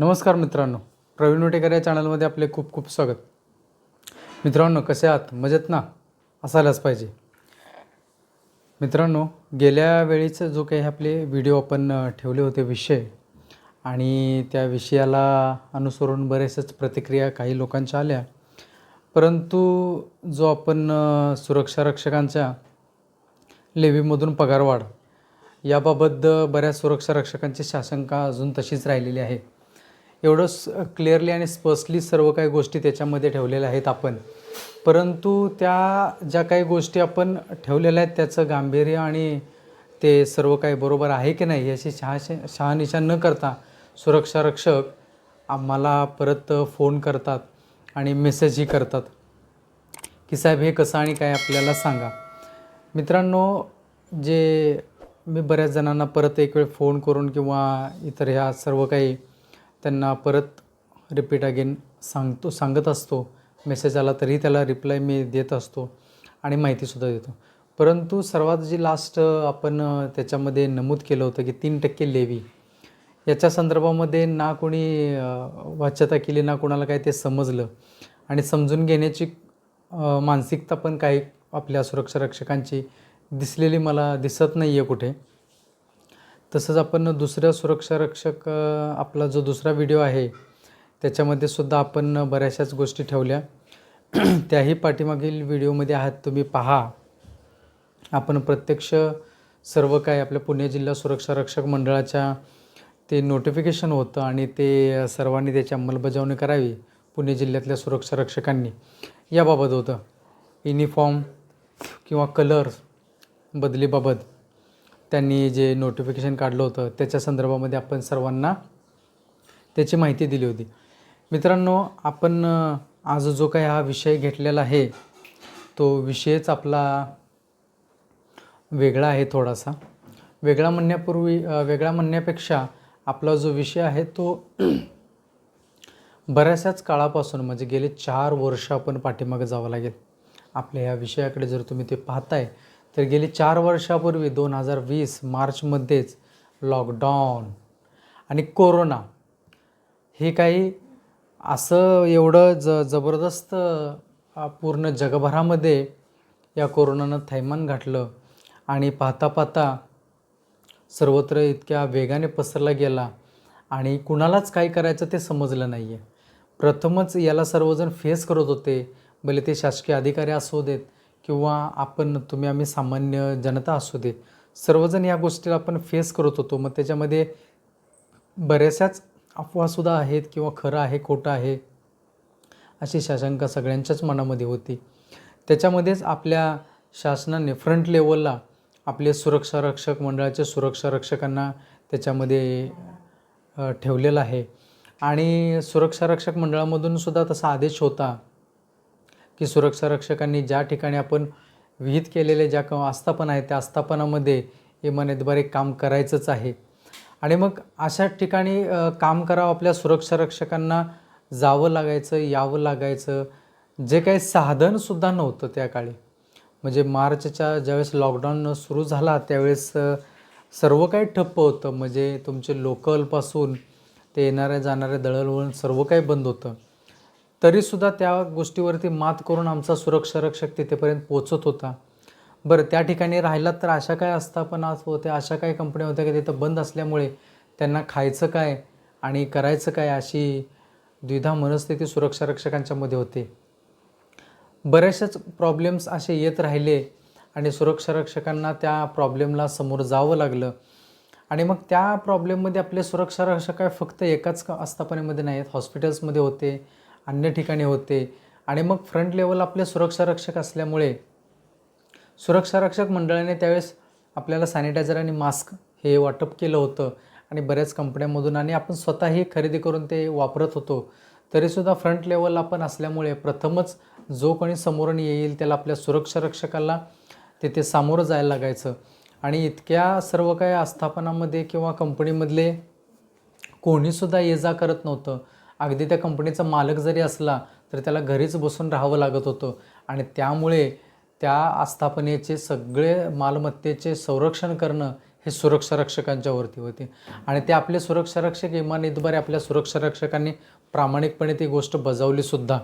नमस्कार मित्रांनो. प्रवीण वटेकर या चॅनलमध्ये आपले खूप खूप स्वागत. मित्रांनो कसे आहात? मजेत ना? असायलाच पाहिजे. मित्रांनो गेल्या वेळीचं जो काही आपले व्हिडिओ आपण ठेवले होते विषय आणि त्या विषयाला अनुसरून बरेचसेच प्रतिक्रिया काही लोकांच्या आल्या. परंतु जो आपण सुरक्षा रक्षकांच्या लेवीमधून पगारवाढ याबाबत बऱ्याच सुरक्षा रक्षकांची शासंका अजून तशीच राहिलेली आहे. एवढं क्लिअरली आणि स्पष्टली सर्व काही गोष्टी त्याच्यामध्ये ठेवलेल्या आहेत आपण. परंतु त्या ज्या काही गोष्टी आपण ठेवलेल्या आहेत त्याचं गांभीर्य आणि ते सर्व काही बरोबर आहे की नाही याची शहाशे शहानिशा न करता सुरक्षा रक्षक आम्हाला परत फोन करतात आणि मेसेजही करतात. की साहेब हे कसं आणि काय आपल्याला सांगा. मित्रांनो जे मी बऱ्याच जणांना परत एक वेळ फोन करून किंवा इतर ह्या सर्व काही त्यांना परत रिपीट अगेन सांगतो सांगत असतो. मेसेज आला तरी त्याला रिप्लाय मी देत असतो आणि माहितीसुद्धा देतो. परंतु सर्वात जी लास्ट आपण त्याच्यामध्ये नमूद केलं होतं की तीन टक्के लेवी. याच्या संदर्भामध्ये ना कोणी वाच्यता केली ना कोणाला काय ते समजलं. आणि समजून घेण्याची मानसिकता पण काही आपल्या सुरक्षा रक्षकांची दिसलेली मला दिसत नाही आहे कुठे. तसंच आपण दुसऱ्या सुरक्षा रक्षक आपला जो दुसरा व्हिडिओ आहे त्याच्यामध्ये सुद्धा आपण बऱ्याचशाच गोष्टी ठेवल्या. त्याही पाठीमागील व्हिडिओमध्ये आहात तुम्ही पहा. आपण प्रत्यक्ष सर्व काय आपल्या पुणे जिल्हा सुरक्षा रक्षक मंडळाच्या ते नोटिफिकेशन होतं आणि ते सर्वांनी त्याची अंमलबजावणी करावी पुणे जिल्ह्यातल्या सुरक्षा रक्षकांनी. याबाबत होतं. युनिफॉर्म किंवा कलर बदलीबाबत. त्यांनी जे नोटिफिकेशन काढलं होतं त्याच्या संदर्भामध्ये आपण सर्वांना त्याची माहिती दिली होती. मित्रांनो आपण आज जो काही हा विषय घेतलेला आहे तो विषयच आपला वेगळा आहे थोडासा. वेगळा म्हणण्यापूर्वी वेगळा म्हणण्यापेक्षा आपला जो विषय आहे तो बऱ्याचशाच काळापासून म्हणजे गेले चार वर्ष आपण पाठीमागं जावं लागेल. आपल्या ह्या विषयाकडे जर तुम्ही ते पाहताय तर गेली चार वर्षापूर्वी दोन हजार वीस मार्चमध्येच लॉकडाऊन आणि कोरोना हे काही असं एवढं ज जबरदस्त पूर्ण जगभरामध्ये या कोरोनानं थैमान घातलं आणि पाहता पाहता सर्वत्र इतक्या वेगाने पसरला गेला आणि कुणालाच काय करायचं ते समजलं नाही आहे प्रथमच याला सर्वजण फेस करत होते. भले ते शासकीय अधिकारी असू देत किंवा आपण तुम्ही आम्ही सामान्य जनता असू दे सर्वजण या गोष्टीला आपण फेस करत होतो. मग त्याच्यामध्ये बऱ्याचशाच अफवासुद्धा आहेत किंवा खरं आहे खोटं आहे अशी शाशंका सगळ्यांच्याच मनामध्ये होती. त्याच्यामध्येच आपल्या शासनाने फ्रंट लेवलला आपले सुरक्षा रक्षक मंडळाचे सुरक्षा रक्षकांना त्याच्यामध्ये ठेवलेलं आहे. आणि सुरक्षा रक्षक मंडळामधून सुद्धा तसा आदेश होता. की सुरक्षा रक्षकांनी ज्या ठिकाणी आपण विहित केलेले ज्या क आस्थापना आहेत त्या आस्थापनामध्ये इमानतद्वारे काम करायचंच आहे. आणि मग अशा ठिकाणी काम करावं आपल्या सुरक्षा रक्षकांना जावं लागायचं यावं लागायचं जे काही साधनसुद्धा नव्हतं त्या काळी. म्हणजे मार्चच्या ज्यावेळेस लॉकडाऊन सुरू झाला त्यावेळेस सर्व काही ठप्प होतं. म्हणजे तुमचे लोकलपासून ते येणाऱ्या जाणाऱ्या दळणवळण सर्व काही बंद होतं. तरीसुद्धा त्या गोष्टीवरती मात करून आमचा सुरक्षा रक्षक तिथेपर्यंत पोचत होता. बरं त्या ठिकाणी राहिलात तर अशा काय आस्थापना होत्या अशा काय कंपन्या होत्या की तिथं बंद असल्यामुळे त्यांना खायचं काय आणि करायचं काय अशी द्विधा मनस्थिती सुरक्षा रक्षकांच्यामध्ये होते? बऱ्याचशाच प्रॉब्लेम्स असे येत राहिले आणि सुरक्षा रक्षकांना त्या प्रॉब्लेमला समोर जावं लागलं. आणि मग त्या प्रॉब्लेममध्ये आपले सुरक्षा रक्षक काय फक्त एकाच आस्थापनेमध्ये नाही आहेत हॉस्पिटल्समध्ये होते अन्य ठिकाणी होते. आणि मग फ्रंट लेवल आपले सुरक्षा रक्षक असल्यामुळे सुरक्षा रक्षक मंडळाने त्यावेळेस आपल्याला सॅनिटायझर आणि मास्क हे वाटप केलं होतं. आणि बऱ्याच कंपन्यांमधून आणि आपण स्वतःही खरेदी करून ते वापरत होतो. तरीसुद्धा फ्रंट लेवल आपण असल्यामुळे प्रथमच जो कोणी समोरून येईल त्याला आपल्या सुरक्षा रक्षकाला तिथे सामोरं जायला लागायचं. आणि इतक्या सर्व काही आस्थापनामध्ये किंवा कंपनीमधले कोणीसुद्धा ये जा करत नव्हतं. अगदी त्या कंपनीचा मालक जरी असला तर त्याला घरीच बसून राहावं लागत होतं. आणि त्यामुळे त्या आस्थापनेचे सगळे मालमत्तेचे संरक्षण करणं हे सुरक्षा रक्षकांच्या वरती आणि ते आपले सुरक्षा रक्षक इतबारे आपल्या सुरक्षा रक्षकांनी प्रामाणिकपणे ती गोष्ट बजावलीसुद्धा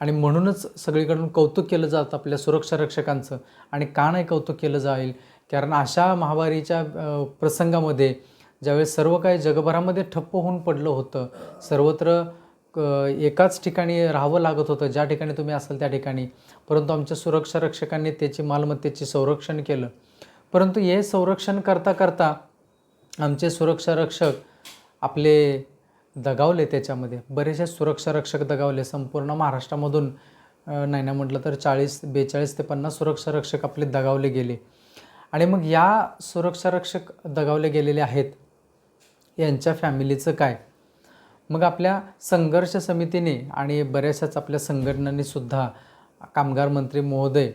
आणि म्हणूनच सगळीकडून कौतुक केलं जातं आपल्या सुरक्षा रक्षकांचं. आणि का नाही कौतुक केलं जाईल? कारण अशा महामारीच्या प्रसंगामध्ये ज्यावेळेस सर्व काही जगभरामध्ये ठप्प होऊन पडलं होतं सर्वत्र क- एकाच ठिकाणी राहावं लागत होतं ज्या ठिकाणी तुम्ही असाल त्या ठिकाणी. परंतु आमच्या सुरक्षा रक्षकांनी त्याची मालमत्तेचे संरक्षण केलं. परंतु हे संरक्षण करता करता आमचे सुरक्षा रक्षक आपले दगावले त्याच्यामध्ये. बरेचसे सुरक्षा रक्षक दगावले. संपूर्ण महाराष्ट्रामधून नाही ना म्हटलं तर चाळीस बेचाळीस ते पन्नास सुरक्षा रक्षक आपले दगावले गेले. आणि मग या सुरक्षा रक्षक दगावले गेलेले आहेत. यांच्या फॅमिलीचं काय? मग आपल्या संघर्ष समितीने आणि बऱ्याचशाच आपल्या संघटनांनीसुद्धा कामगार मंत्री महोदय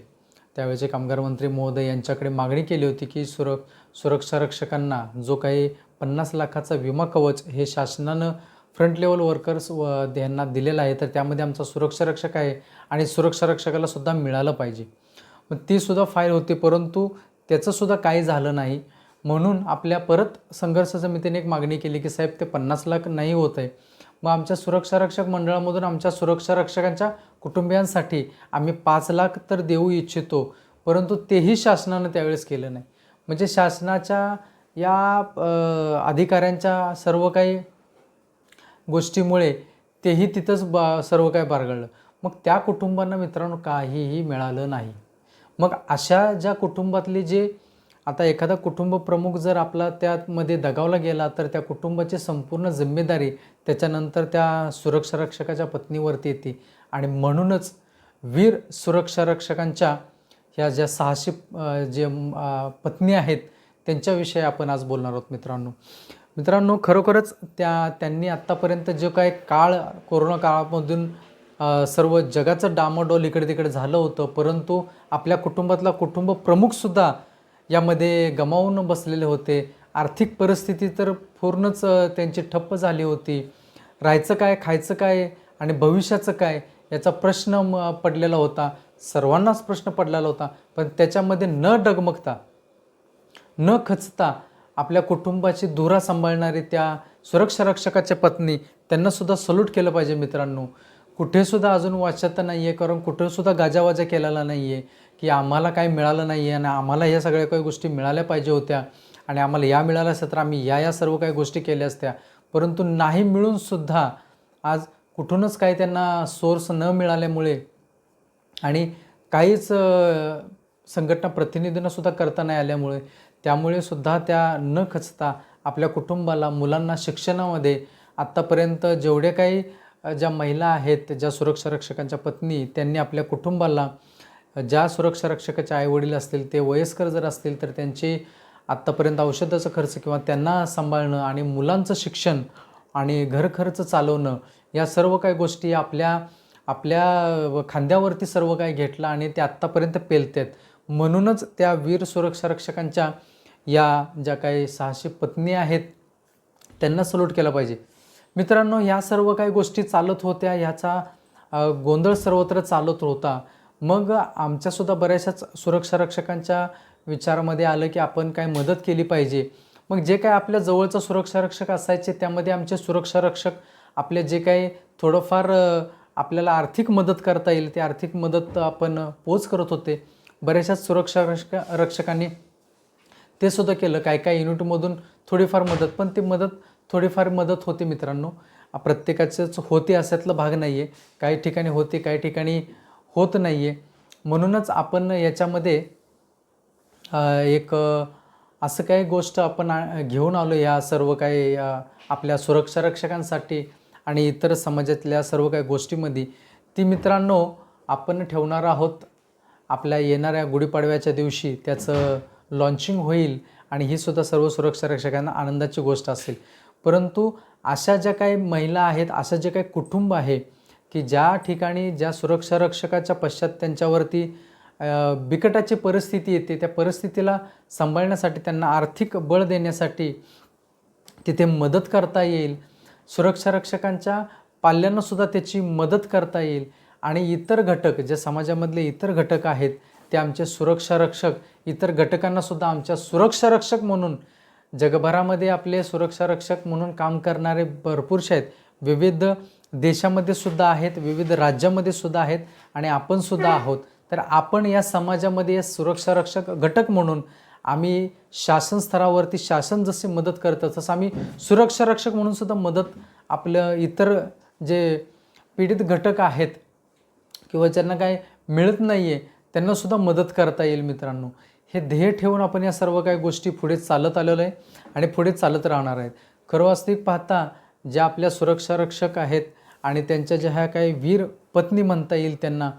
त्यावेळेचे कामगार मंत्री महोदय यांच्याकडे मागणी केली होती की सुर सुरक्षा रक्षकांना जो काही पन्नास लाखाचा विमा कवच हे शासनानं फ्रंट लेवल वर्कर्स व यांना दिलेलं आहे तर त्यामध्ये आमचा सुरक्षा रक्षक आहे आणि सुरक्षा रक्षकाला सुद्धा मिळालं पाहिजे. मग तीसुद्धा फाईल होती परंतु त्याचंसुद्धा काही झालं नाही. म्हणून आपल्या परत संघर्ष समितीने एक मागणी केली की साहेब ते पन्नास लाख नाही होत आहे. मग आमच्या सुरक्षा रक्षक मंडळामधून आमच्या सुरक्षा रक्षकांच्या कुटुंबियांसाठी आम्ही पाच लाख तर देऊ इच्छितो परंतु तेही शासनानं त्यावेळेस केलं नाही. म्हणजे शासनाच्या या अधिकाऱ्यांच्या सर्व काही गोष्टीमुळे तेही तिथंच बा सर्व काही बारगळलं. मग त्या कुटुंबांना मित्रांनो काहीही मिळालं नाही. मग अशा ज्या कुटुंबातले जे आता एखादा कुटुंब प्रमुख जर आपला त्यामध्ये दगावला गेला तर त्या कुटुंबाची संपूर्ण जिम्मेदारी त्याच्यानंतर त्या सुरक्षा रक्षकाच्या पत्नीवरती येते. आणि म्हणूनच वीर सुरक्षा रक्षकांच्या ह्या ज्या सहाशे जे पत्नी आहेत त्यांच्याविषयी आपण आज बोलणार आहोत मित्रांनो. मित्रांनो खरोखरच त्या त्यांनी आत्तापर्यंत जो काय काळ कोरोना काळामधून सर्व जगाचं डामाडोल इकडे तिकडे झालं होतं परंतु आपल्या कुटुंबातला कुटुंब प्रमुखसुद्धा यामध्ये गमावून बसलेले होते. आर्थिक परिस्थिती तर पूर्णच त्यांची ठप्प झाली होती. राहायचं काय खायचं काय आणि भविष्याचं काय याचा प्रश्न म- पडलेला होता. सर्वांनाच प्रश्न पडलेला होता. पण त्याच्यामध्ये न डगमगता न खचता आपल्या कुटुंबाची धुरा सांभाळणारी त्या सुरक्षा रक्षकाच्या पत्नी त्यांनासुद्धा सल्यूट केलं पाहिजे मित्रांनो. कुठेसुद्धा अजून वाचत नाही आहे कारण कुठेसुद्धा गाजावाजा केलेला नाही आहे की आम्हाला काय मिळालं नाही आहे आणि आम्हाला ह्या सगळ्या काही गोष्टी मिळाल्या पाहिजे होत्या आणि आम्हाला या मिळाल्या असत्या तर आम्ही या या सर्व काही गोष्टी केल्या असत्या. परंतु नाही मिळूनसुद्धा आज कुठूनच काही त्यांना सोर्स न मिळाल्यामुळे आणि काहीच संघटना प्रतिनिधींनासुद्धा करता नाही आल्यामुळे त्यामुळे सुद्धा त्या न खचता आपल्या कुटुंबाला मुलांना शिक्षणामध्ये आत्तापर्यंत जेवढे काही ज्या महिला आहेत ज्या सुरक्षा रक्षकांच्या पत्नी त्यांनी आपल्या कुटुंबाला ज्या सुरक्षा रक्षकाचे आईवडील असतील ते वयस्कर जर असतील तर त्यांची आत्तापर्यंत औषधाचा खर्च किंवा त्यांना सांभाळणं आणि मुलांचं शिक्षण आणि घरखर्च चालवणं या सर्व काही गोष्टी आपल्या आपल्या खांद्यावरती सर्व काही घेतलं आणि ते आत्तापर्यंत पेलतात. म्हणूनच त्या वीर सुरक्षा रक्षकांच्या या ज्या काही सहाशे पत्नी आहेत त्यांना सल्यूट केला पाहिजे. मित्रांनो ह्या सर्व काही गोष्टी चालत होत्या. ह्याचा गोंधळ सर्वत्र चालत होता. मग आमच्यासुद्धा बऱ्याचशाच सुरक्षा रक्षकांच्या विचारामध्ये आलं की आपण काय मदत केली पाहिजे. मग जे काय आपल्या जवळचं सुरक्षा रक्षक असायचे त्यामध्ये आमचे सुरक्षा रक्षक आपले जे काही थोडंफार आपल्याला आर्थिक मदत करता येईल ते आर्थिक मदत आपण पोच करत होते. बऱ्याचशाच सुरक्षारक्षक रक्षकांनी ते सुद्धा केलं. काय काय युनिटमधून थोडीफार मदत पण ती मदत थोडीफार मदत होते मित्रांनो. प्रत्येकाचंच होते अशातलं भाग नाही आहे काही ठिकाणी होते काही ठिकाणी होत नाही आहे म्हणूनच आपण याच्यामध्ये एक असं काही गोष्ट आपण घेऊन आलो या सर्व काही आपल्या सुरक्षा रक्षकांसाठी आणि इतर समाजातल्या सर्व काही गोष्टीमध्ये ती मित्रांनो आपण ठेवणार आहोत. आपल्या येणाऱ्या गुढीपाडव्याच्या दिवशी त्याचं लॉन्चिंग होईल आणि ही सुद्धा सर्व सुरक्षा रक्षकांना आनंदाची गोष्ट असेल. परंतु अशा ज्या काही महिला आहेत अशा जे काही कुटुंब आहे की ज्या ठिकाणी ज्या सुरक्षा रक्षकाच्या पश्चात त्यांच्यावरती बिकटाची परिस्थिती येते त्या परिस्थितीला सांभाळण्यासाठी त्यांना आर्थिक बळ देण्यासाठी तिथे मदत करता येईल. सुरक्षा रक्षकांच्या पाल्यांनासुद्धा त्याची मदत करता येईल. आणि इतर घटक जे समाजामधले इतर घटक आहेत ते आमचे सुरक्षा रक्षक इतर घटकांनासुद्धा आमच्या सुरक्षा रक्षक म्हणून जगभरामध्ये आपले सुरक्षा रक्षक म्हणून काम करणारे भरपूरसे आहेत. विविध देशामध्ये सुद्धा आहेत विविध राज्यामध्ये सुद्धा आहेत आणि आपण सुद्धा आहोत. तर आपण या समाजामध्ये सुरक्षा रक्षक घटक म्हणून आम्ही शासन स्तरावरती शासन जसे मदत करतं तसं आम्ही सुरक्षा रक्षक म्हणून सुद्धा मदत आपलं इतर जे पीडित घटक आहेत किंवा ज्यांना काय मिळत नाही आहे त्यांनासुद्धा मदत करता येईल मित्रांनो. हे ध्येय ठेवून आपण या सर्व काही गोष्टी पुढे चालत आलेलो आहे आणि पुढे चालत राहणार आहेत. खरं वास्तविक पाहता ज्या आपल्या सुरक्षा रक्षक आहेत आणि त्यांच्या ज्या ह्या काही वीर पत्नी म्हणता येईल त्यांना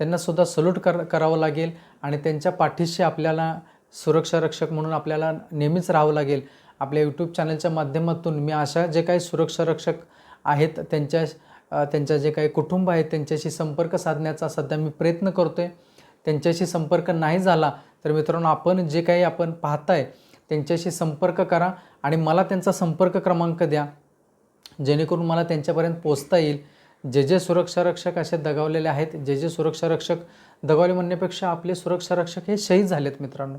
त्यांनासुद्धा सल्यूट कर करावं लागेल आणि त्यांच्या पाठीशी आपल्याला सुरक्षा रक्षक म्हणून आपल्याला नेहमीच राहावं लागेल. आपल्या यूट्यूब चॅनलच्या माध्यमातून मी अशा जे काही सुरक्षा रक्षक आहेत त्यांच्या त्यांच्या जे काही कुटुंब आहेत त्यांच्याशी संपर्क साधण्याचा सध्या मी प्रयत्न करतो आहे त्यांच्याशी संपर्क नाही झाला तर मित्रांनो आपण जे काही आपण पाहताय त्यांच्याशी संपर्क करा आणि मला त्यांचा संपर्क क्रमांक द्या. जेणेकरून मला त्यांच्यापर्यंत पोचता येईल. जे जे सुरक्षा रक्षक असे दगावलेले आहेत जे जे सुरक्षा रक्षक दगावले म्हणण्यापेक्षा आपले सुरक्षा रक्षक हे शहीद झालेत मित्रांनो.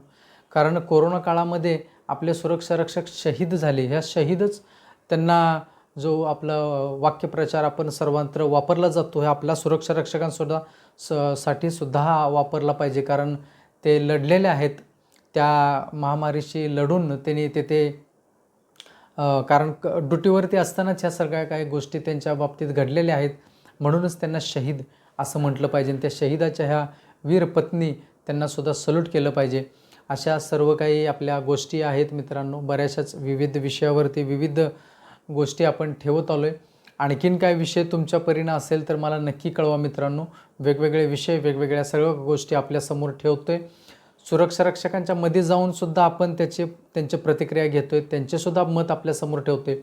कारण कोरोना काळामध्ये आपले सुरक्षा रक्षक शहीद झाले. ह्या शहीदच त्यांना जो आपला वाक्यप्रचार आपण सर्वांत्र वापरला जातो हे आपला सुरक्षा रक्षकांसुद्धा स साठी सुद्धा हा वापरला पाहिजे. कारण ते लढलेले आहेत. त्या महामारीशी लढून त्यांनी तेथे कारण क ड्युटीवरती असतानाच ह्या सगळ्या काही गोष्टी त्यांच्या बाबतीत घडलेल्या आहेत. म्हणूनच त्यांना शहीद असं म्हटलं पाहिजे आणि त्या शहीदाच्या ह्या वीर पत्नी त्यांनासुद्धा सल्यूट केलं पाहिजे. अशा सर्व काही आपल्या गोष्टी आहेत मित्रांनो. बऱ्याचशाच विविध विषयावरती विविध गोष्टी आपण ठेवत आलो आहे आणखीन काय विषय तुमच्या परीनं असेल तर मला नक्की कळवा मित्रांनो. वेगवेगळे विषय वेगवेगळ्या सर्व गोष्टी आपल्यासमोर ठेवतो आहे सुरक्षा रक्षकांच्या मध्ये जाऊन सुद्धा आपण त्याचे त्यांची प्रतिक्रिया घेतोय त्यांचेसुद्धा मत आपल्यासमोर ठेवतोय.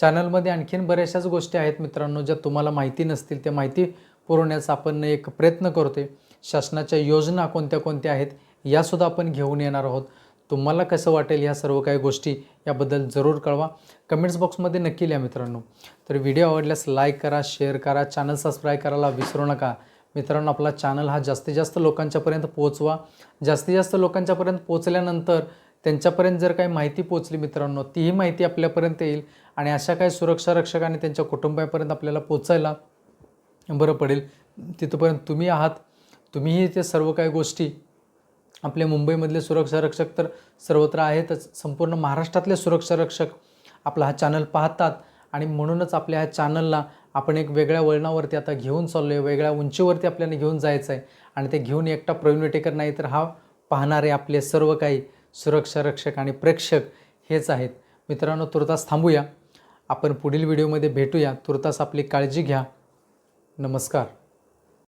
चॅनलमध्ये आणखीन बऱ्याचशाच गोष्टी आहेत मित्रांनो ज्या तुम्हाला माहिती नसतील त्या माहिती पुरवण्याचा आपण एक प्रयत्न करतोय. शासनाच्या योजना कोणत्या कोणत्या आहेत यासुद्धा आपण घेऊन येणार आहोत. तुम्हाला कसं वाटेल ह्या सर्व काही गोष्टी याबद्दल जरूर कळवा. कमेंट्स बॉक्समध्ये नक्की लिहा मित्रांनो. तर व्हिडिओ आवडल्यास लाईक करा शेअर करा चॅनल सबस्क्राईब करायला विसरू नका. मित्रांनो आपला चॅनल हा जास्तीत जास्त लोकांच्यापर्यंत पोहोचवा. जास्तीत जास्त लोकांच्यापर्यंत पोहोचल्यानंतर त्यांच्यापर्यंत जर काही माहिती पोचली मित्रांनो तीही माहिती आपल्यापर्यंत येईल आणि अशा काही सुरक्षा रक्षक आणि त्यांच्या कुटुंबापर्यंत आपल्याला पोचायला बरं पडेल. तिथपर्यंत तुम्ही आहात. तुम्हीही ते सर्व काही गोष्टी आपले मुंबईमधले सुरक्षा रक्षक तर सर्वत्र आहेतच. संपूर्ण महाराष्ट्रातले सुरक्षा रक्षक आपला हा चॅनल पाहतात आणि म्हणूनच आपल्या ह्या चॅनलला आपण एक वेगळ्या वळणावरती आता घेऊन चाललो आहे वेगळ्या उंचीवरती आपल्याला घेऊन जायचं आहे आणि ते घेऊन एकटा प्रवीण विटेकर नाही तर हा पाहणारे आपले सर्व काही सुरक्षा रक्षक आणि प्रेक्षक हेच आहेत. मित्रांनो तुर्तास थांबूया. आपण पुढील व्हिडिओमध्ये भेटूया. तुर्तास आपली काळजी घ्या. नमस्कार.